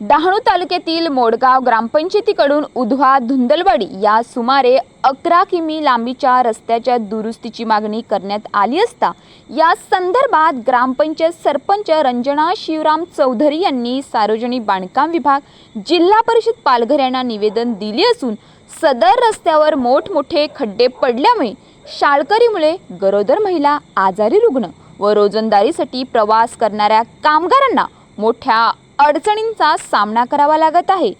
डहाणू तालुक्यातील मोडगाव ग्रामपंचायतीकडून उधवा धुंदलवाडी या सुमारे अकरा किमी लांबीच्या रस्त्याच्या दुरुस्तीची मागणी करण्यात आली असता या संदर्भात ग्रामपंचायत सरपंच रंजना शिवराम चौधरी यांनी सार्वजनिक बांधकाम विभाग जिल्हा परिषद पालघर यांना निवेदन दिले असून सदर रस्त्यावर मोठमोठे खड्डे पडल्यामुळे शाळकरीमुळे गरोदर महिला आजारी रुग्ण व रोजंदारीसाठी प्रवास करणाऱ्या कामगारांना मोठ्या अडचणींचा सामना करावा लागत आहे.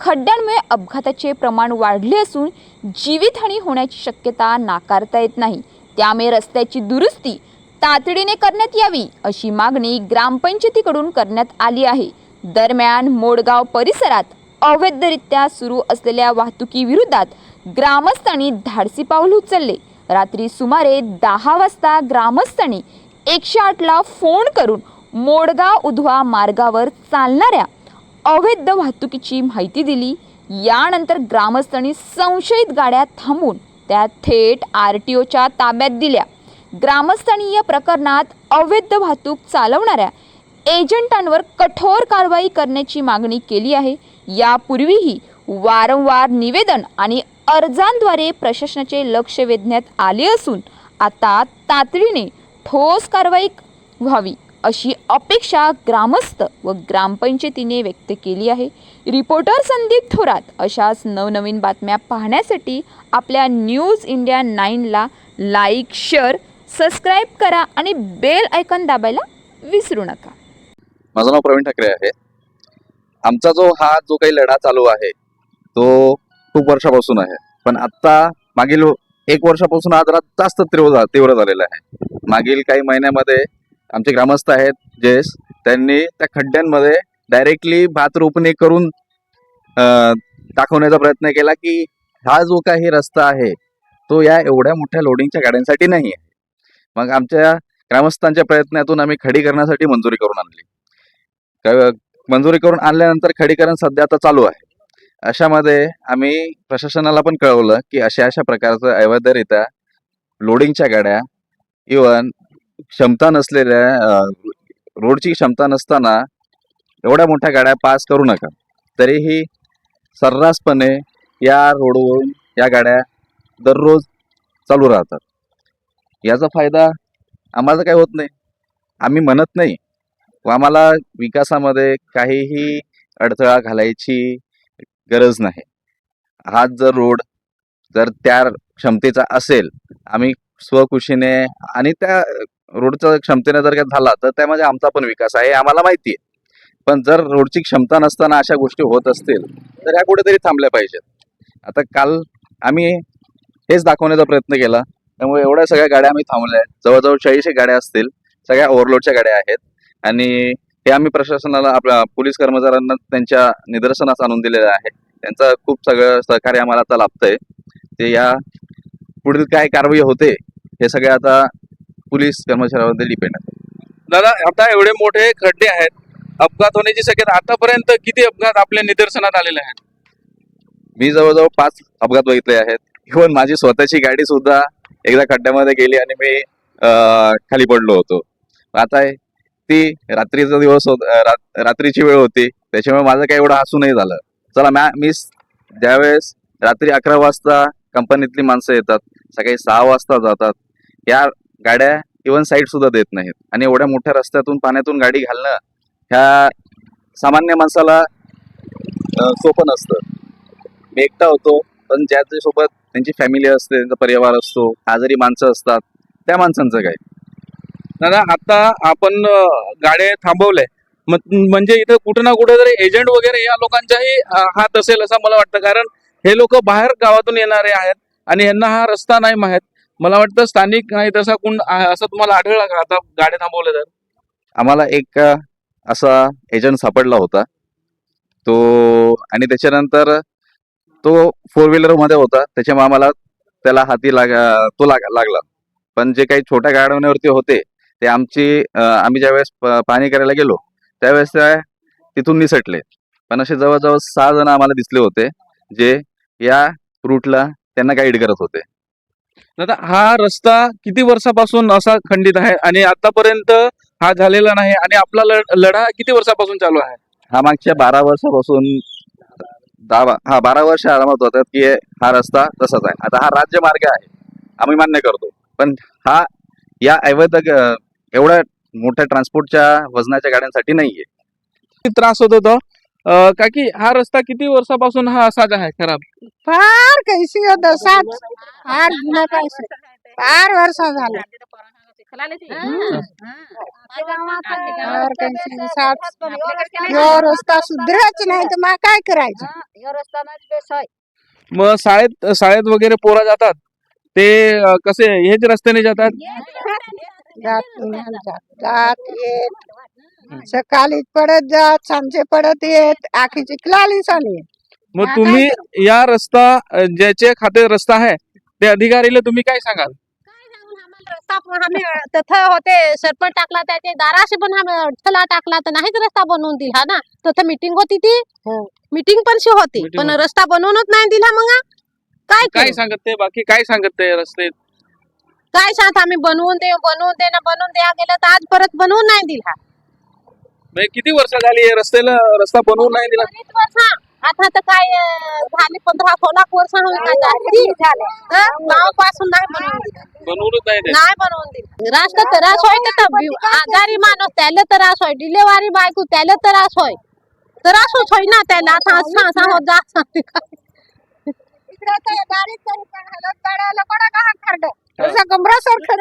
खड्ड्यांमुळे अपघाताचे प्रमाण वाढले असून जीवितहानी होण्याची शक्यता नाकारता येत नाही. त्यामुळे रस्त्याची दुरुस्ती तातडीने करण्यात यावी अशी मागणी ग्रामपंचायतीकडून करण्यात आली आहे. दरम्यान मोडगाव परिसरात अवैधरित्या सुरू असलेल्या वाहतुकीविरोधात ग्रामस्थांनी धाडसी पाऊल उचलले. रात्री सुमारे दहा वाजता ग्रामस्थांनी एकशे आठला फोन करून मोडगाव उधवा मार्गावर चालणाऱ्या अवैध वाहतुकीची माहिती दिली. यानंतर ग्रामस्थांनी संशयित गाड्या थांबून त्या थेट आर टी ओच्या ताब्यात दिल्या. ग्रामस्थांनी या प्रकरणात अवैध वाहतूक चालवणाऱ्या एजंटांवर कठोर कारवाई करण्याची मागणी केली आहे. यापूर्वीही वारंवार निवेदन आणि अर्जांद्वारे प्रशासनाचे लक्ष वेधण्यात आले असून आता तातडीने ठोस कारवाई व्हावी. अशी अपेक्षा ग्रामस्थ व ग्रामपंचायतीने व्यक्त केली आहे. रिपोर्टर संदीप थोरात अशाच नवनवीन बातम्या पाहण्यासाठी आपल्या न्यूज इंडिया नाईनला लाईक शेअर सबस्क्राईब करा आणि बेल आयकॉन दाबायला विसरू नका. माझं नाव प्रवीण ठाकरे आहे. आमचा जो हा जो काही लढा चालू आहे तो खूप वर्षापासून आहे. पण आता मागील एक वर्षापासून हा जरा जास्त तीव्र तीव्र झालेला आहे. मागील काही महिन्यामध्ये आमचे ग्रामस्थ आहेत जेस त्यांनी त्या खड्ड्यांमध्ये डायरेक्टली भात रोपणी करून दाखवण्याचा प्रयत्न केला की हा जो काही रस्ता आहे तो या एवढ्या मोठ्या लोडिंगच्या गाड्यांसाठी नाही आहे. मग आमच्या ग्रामस्थांच्या प्रयत्नातून आम्ही खडीकरणासाठी मंजुरी करून आणली. मंजुरी करून आणल्यानंतर खडीकरण सध्या आता चालू आहे. अशामध्ये आम्ही प्रशासनाला पण कळवलं की अशा अशा प्रकारचं अवैधरित्या लोडिंगच्या गाड्या इवन क्षमता नसलेल्या रोडची क्षमता नसताना एवढ्या मोठ्या गाड्या पास करू नका. तरीही सर्रासपणे या रोडवरून या गाड्या दररोज चालू राहतात. याचा फायदा आम्हाला काही होत नाही. आम्ही म्हणत नाही. व आम्हाला विकासामध्ये काहीही अडथळा घालायची गरज नाही. हा जर रोड जर त्या क्षमतेचा असेल आम्ही स्वखुशीने आणि त्या रोडच्या क्षमतेने जर काय झाला तर त्यामध्ये म्हणजे आमचा पण विकास आहे आम्हाला माहिती आहे पण जर रोडची क्षमता नसताना अशा गोष्टी होत असतील तर ह्या कुठेतरी थांबल्या पाहिजेत. आता काल आम्ही हेच दाखवण्याचा प्रयत्न केला त्यामुळे एवढ्या सगळ्या गाड्या आम्ही थांबल्या आहेत जवळजवळ चाळीसशे गाड्या असतील सगळ्या ओव्हरलोडच्या गाड्या आहेत. आणि हे आम्ही प्रशासनाला आपल्या पोलीस कर्मचाऱ्यांना त्यांच्या निदर्शनास आणून दिलेलं आहे. त्यांचं खूप सगळं सहकार्य आम्हाला आता लाभतंय. ते या पुढील काय कारवाई होते हे सगळे आता पोलीस कर्मचाऱ्यावर डिपेंड आहे. दादा आता एवढे मोठे खड्डे आहेत. अपघात होण्याची शक्यता आतापर्यंत किती अपघात आपल्या निदर्शनात आलेले आहेत? मी जवळजवळ पाच अपघात बघितले आहेत. इव्हन माझी स्वतःची गाडी सुद्धा एकदा खड्ड्यामध्ये गेली आणि मी अं, खाली पडलो होतो. आता ती रात्रीचा दिवस होत रात्रीची वेळ होती. त्याच्यामुळे माझं काही एवढं हसू नाही झालं. चला मॅ मी ज्यावेळेस रात्री अकरा वाजता कंपनीतली माणसं येतात सकाळी सहा वाजता जातात या गाड्या इव्हन साईड सुद्धा देत नाहीत. आणि एवढ्या मोठ्या रस्त्यातून पाण्यातून गाडी घालणं ह्या सामान्य माणसाला सोपं नसतं. मी एकटा होतो पण ज्याच्या सोबत त्यांची फॅमिली असते त्यांचा परिवार असतो आजारी माणसं असतात त्या माणसांचं काय? दादा आता आपण अं, गाड्या थांबवल्या. मग- म्हणजे इथं कुठं ना कुठं तरी एजंट वगैरे या लोकांचाही हात असेल असं मला वाटतं. कारण हे लोक बाहेर गावातून येणारे आहेत आणि यांना हा रस्ता नाही माहीत. मला वाटतं स्थानिक नाही तसा कोण असं तुम्हाला आढळला का? आता गाड्या थांबवल्या तर? आम्हाला एक असा एजंट सापडला होता. तो आणि त्याच्यानंतर तो फोर व्हीलरमध्ये होता. त्याच्यामुळे आम्हाला त्याला हाती लाग तो लाग लागला. पण जे काही छोट्या गाड्यांवरती होते ते आमची आम्ही ज्यावेळेस पाणी पाहणी करायला गेलो त्यावेळेस त्या तिथून निसटले. पण असे जवळजवळ सहा जण आम्हाला दिसले होते जे या रूटला त्यांना गाईड करत होते. दादा हा रस्ता किती वर्षापासून असा खंडित आहे आणि आतापर्यंत हा झालेला नाही आणि आपला लढ- किती वर्षापासून चालू आहे? हा मागच्या बारा वर्षापासून दहा हा बारा वर्ष आरामात होतात की हा रस्ता तसाच आहे. आता हा राज्यमार्ग आहे आम्ही मान्य करतो. पण हा या ग- एवढ्या मोठ्या ट्रान्सपोर्टच्या वजनाच्या गाड्यांसाठी नाहीये. त्रास होत होतो? अं, काकी हा रस्ता किती वर्षापासून हा असाच आहे खराब? फार कैसी होत सात आठ नाही पैसे फार वर्ष झाले. फार कैसी सात यो रस्ता सुधरायच नाही तर मग काय करायचं? मग शाळेत शाळेत वगैरे पोरा जातात? ते अं, कसे हेच रस्त्याने जातात? जात. जात येत. सकाळी पडत जात सांजे पडत येत आखी चिखलाली चालू मग हा, तुम्ही या रस्ता अं, ज्याचे खाते रस्ता आहे ते अधिकारीला तुम्ही काय सांगाल? रस्ता पण आम्ही तिथं होते सरपंच टाकला त्याचे दाराशी पण आम्ही अडथळा टाकला तर नाहीच रस्ता बनवून दिला ना? तिथं मिटिंग होती ती. हो. मिटिंग पण शी होती Meeting पण होती. रस्ता बनवूनच नाही दिला मग काय काय करू? सांगत ते? बाकी काय सांगत ते रस्ते काय सांगत? आम्ही बनवून दे बनवून दे ना बनवून द्या गेलं तर आज परत बनवून नाही दिला. म्हणजे किती वर्ष झाली हे रस्त्याला रस्ता बनवून नाही दिला? बरीच वर्ष. आता तर काय अं, झाली पंधरा सोळा वर्ष होईल का जास्ती गावापासून नाही बनवून दिला. बनवूनच नाही बनवून दिला. राष्ट्र त्रास होय तर बी- आजारी माणूस त्याला त्रास होय. डिलेवारी बायको त्याला त्रास होय. त्रासच होय ना त्याला. आता असं असं होत जा तर गाडीत तरी हात कमरा सारखं